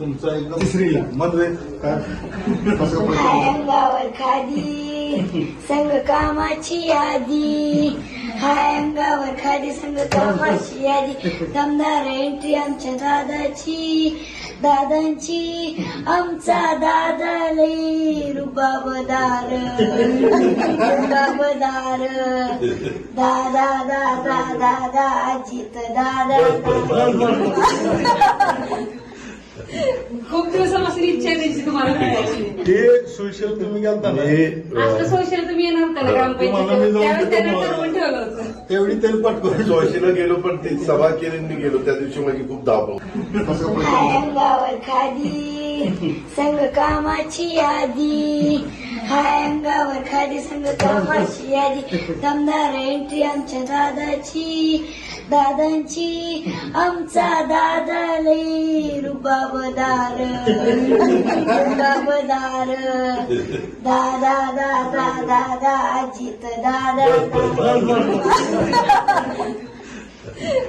तुमचा एकदम तिसरीला. हाय अंगावर खादी संग कामाची यादी. हाय अंगावर खादी संग कामाची यादी. दमदार एंट्री आमच्या दादाची. दादांची आमचा दादा लई. रुबाबदार रुबाबदार दादा दादा दादा अजित दादा. खूप दिवसापासून इच्छा त्यांची तुम्हाला भेटायची. हे सोशल तुम्ही गेलता ना? आता सोशल तुम्ही येणार होता ना तुम्हाला मी ग्रामपंचायत जाऊन त्यावेळेस त्यांना देतो ठरवून ठेवलं होतं. तेवढी तेल पटकन. जोशीला गेलो पण ते सभा केली गेलो. त्या दिवशी माझी खूप खादी संग कामाची यादी. हाय अंगावर खाली संग कामाची यादी. दमदार एंट्री आमच्या दादाची. दादांची आमचा दादा लई रुबाबदार. रुबाबदार. दादा दादा दादा अजित दादा.